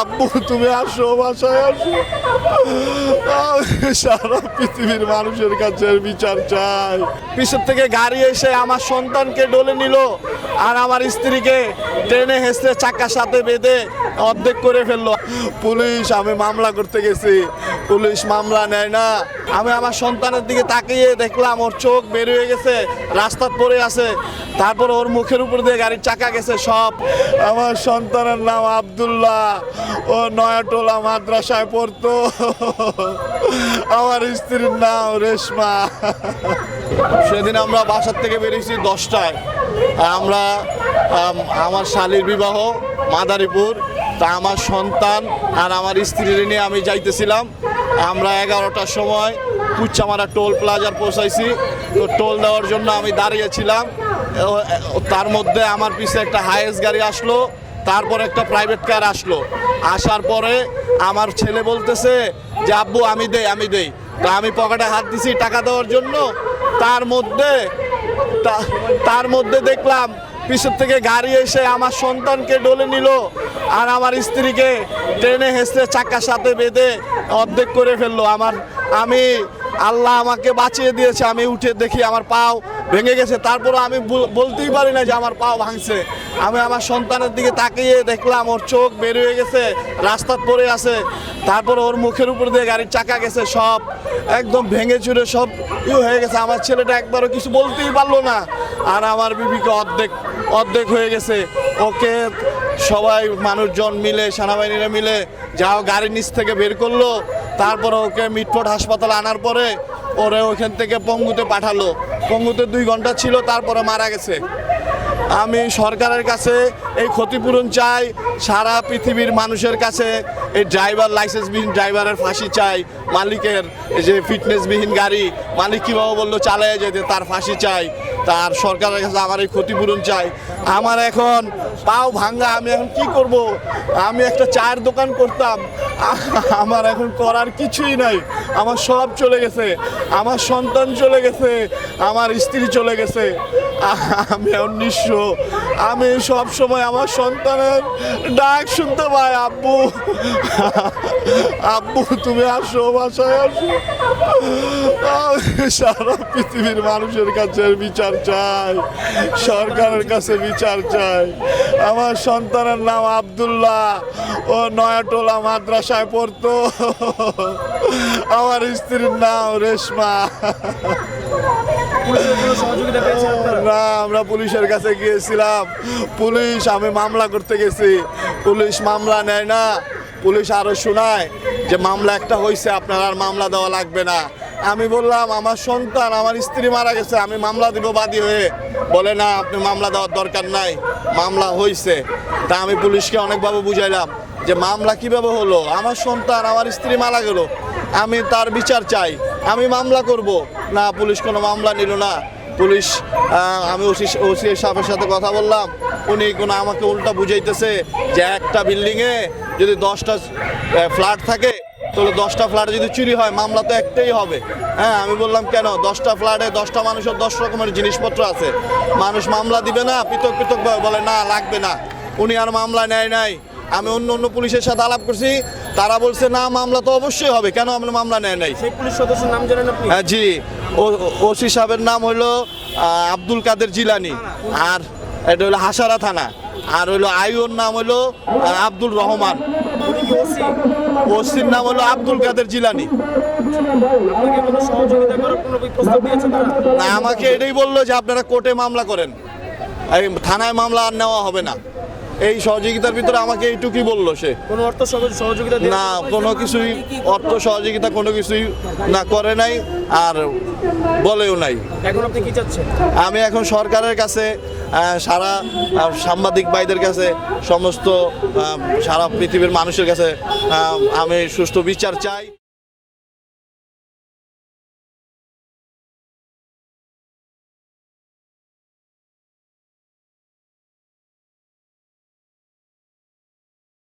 আব্বু, তুমি আসো, বাসায় আসো। সারা পৃথিবীর মানুষের কাছে বিচার চাই। পিছন থেকে গাড়ি এসে আমার সন্তানকে ডলে নিল আর আমার স্ত্রীকে ট্রেনে হেসে চাকার সাথে বেঁধে অর্ধেক করে ফেলল। পুলিশ, আমি মামলা করতে গেছি। পুলিশ মামলা নেয় না। আমি আমার সন্তানের দিকে তাকিয়ে দেখলাম, ওর চোখ বের হয়ে গেছে রাস্তার পড়ে আছে। তারপর ওর মুখের উপর দিয়ে গাড়ির চাকা গেছে সব। আমার সন্তানের নাম আব্দুল্লাহ। ও নয়াটোলা মাদ্রাসায় পড়তো। আমার স্ত্রীর নাম রেশমা। সেদিন আমরা বাসার থেকে বেরিয়েছি দশটায়। আমরা আমার শালীর বিবাহ, মাদারীপুর। তা আমার সন্তান আর আমার স্ত্রীর নিয়ে আমি যাইতেছিলাম। আমরা এগারোটার সময় কুচ্চামারা টোল প্লাজার পৌঁছাইছি। তো টোল দেওয়ার জন্য আমি দাঁড়িয়েছিলাম তার মধ্যে আমার পিছে একটা হাইয়েস্ট গাড়ি আসলো, তারপর একটা প্রাইভেট কার আসলো। আসার পরে আমার ছেলে বলতেছে যে, আব্বু, আমি দেই আমি দেই। তা আমি পকেটে হাত দিছি টাকা দেওয়ার জন্য। তার মধ্যে তার মধ্যে দেখলাম পিছন থেকে গাড়ি এসে আমার সন্তানকে ডলে নিল আর আমার স্ত্রীকে ট্রেনে হেসে চাকার সাথে বেঁধে অর্ধেক করে ফেলল। আমার আমি আল্লাহ আমাকে বাঁচিয়ে দিয়েছে, আমি উঠে দেখি আমার পাও ভেঙে গেছে। তারপরে আমি বল- বলতেই পারি না যে আমার পাও ভাঙছে। আমি আমার সন্তানের দিকে তাকিয়ে দেখলাম, ওর চোখ বের হয়ে গেছে, রাস্তা পড়ে আছে। তারপর ওর মুখের উপর দিয়ে গাড়ির চাকা গেছে, সব একদম ভেঙে চুরে সব ই হয়ে গেছে। আমার ছেলেটা একবারও কিছু বলতেই পারল না। আর আমার বিবিকে অর্ধেক অর্ধেক হয়ে গেছে। ওকে সবাই মানুষজন মিলে, সেনাবাহিনীরা মিলে যাও, গাড়ির নিচ থেকে বের করল। তারপরে ওকে মিটফোর্ড হাসপাতালে আনার পরে ওরে ওখান থেকে পঙ্গুতে পাঠালো। পঙ্গুতে দুই ঘণ্টা ছিল, তারপরে মারা গেছে। আমি সরকারের কাছে এই ক্ষতিপূরণ চাই, সারা পৃথিবীর মানুষের কাছে এই ড্রাইভার, লাইসেন্সবিহীন ড্রাইভারের ফাঁসি চাই, মালিকের যে ফিটনেসবিহীন গাড়ি, মালিক কীভাবে বলল, চালিয়ে যেতে, তার ফাঁসি চাই। তার সরকারের কাছে আমার এই ক্ষতিপূরণ চাই। আমার এখন পাও ভাঙ্গা, আমি এখন কি করব? আমি একটা চায়ের দোকান করতাম। আমার এখন করার কিছুই নাই। আমার সব চলে গেছে। আমার সন্তান চলে গেছে। আমার স্ত্রী চলে গেছে। আমি নিঃস্ব, আমি সব সময় আমার সন্তানের ডাক শুনতে পাই, আব্বু। আব্বু, তুমি আসো, বাসায় আসো। সারা পৃথিবীর মানুষের কাছে বিচার চাই, সরকারের কাছে বিচার চাই। আমার সন্তানের নাম আব্দুল্লাহ ও নয়াটোলা মাদ্রাসায় পড়তো। আমার স্ত্রীর নাম রেশমা। না, আমরা পুলিশের কাছে গিয়েছিলাম। পুলিশ, আমি মামলা করতে গেছি। পুলিশ মামলা নেয় না। পুলিশ আরও শোনায় যে মামলা একটা হয়েছে আপনার আর মামলা দেওয়া লাগবে না। আমি বললাম, আমার সন্তান, আমার স্ত্রী মারা গেছে, আমি মামলা দিব বাদী হয়ে। বলে, না, আপনি মামলা দেওয়ার দরকার নাই, মামলা হয়েছে তা আমি পুলিশকে অনেকভাবে বুঝাইলাম যে মামলা কীভাবে হলো? আমার সন্তান, আমার স্ত্রী মারা গেল। আমি তার বিচার চাই। আমি মামলা করব। না, পুলিশ কোনো মামলা নিল না। পুলিশ আমি ওসি ওসি সাহেবের সাথে কথা বললাম। উনি কোনো আমাকে উল্টা বুঝাইতেছে যে একটা বিল্ডিংয়ে যদি দশটা ফ্ল্যাট থাকে, তাহলে দশটা ফ্ল্যাটে যদি চুরি হয়, মামলা তো একটাই হবে। হ্যাঁ আমি বললাম, কেন? দশটা ফ্ল্যাটে দশটা মানুষের দশ রকমের জিনিসপত্র আছে। মানুষ মামলা দিবে না, পৃথক পৃথক বলে, না, লাগবে না। উনি আর মামলা নেয় নাই। আমি অন্য অন্য পুলিশের সাথে আলাপ করছি। তারা বলছে না মামলা তো অবশ্যই হবে। কেন আমরা মামলা নেয় নাই? সেই পুলিশ সদস্যের নাম জানেন আপনি? হ্যাঁ জি। ওসি সাহেবের নাম হলো আব্দুল কাদের জিলানি। আর এটা হলো হাসারা থানা। আর হলো আইওর নাম হলো আব্দুল রহমান। ওসির নাম হলো আব্দুল কাদের জিলানি। না আমাকে এটাই বলল যে আপনারা কোর্টে মামলা করেন। এই থানায় মামলা আর নেওয়া হবে না। এই সহযোগিতার ভিতরে আমাকে এইটুকুই বলল সে। কোনো অর্থ সহযোগিতা না কোনো কিছুই অর্থ সহযোগিতা কোনো কিছুই না করে নাই আর বলেও নাই। এখন আপনি কি চাচ্ছেন? আমি এখন সরকারের কাছে সারা সাংবাদিক ভাইদের কাছে সমস্ত সারা পৃথিবীর মানুষের কাছে আমি সুষ্ঠু বিচার চাই।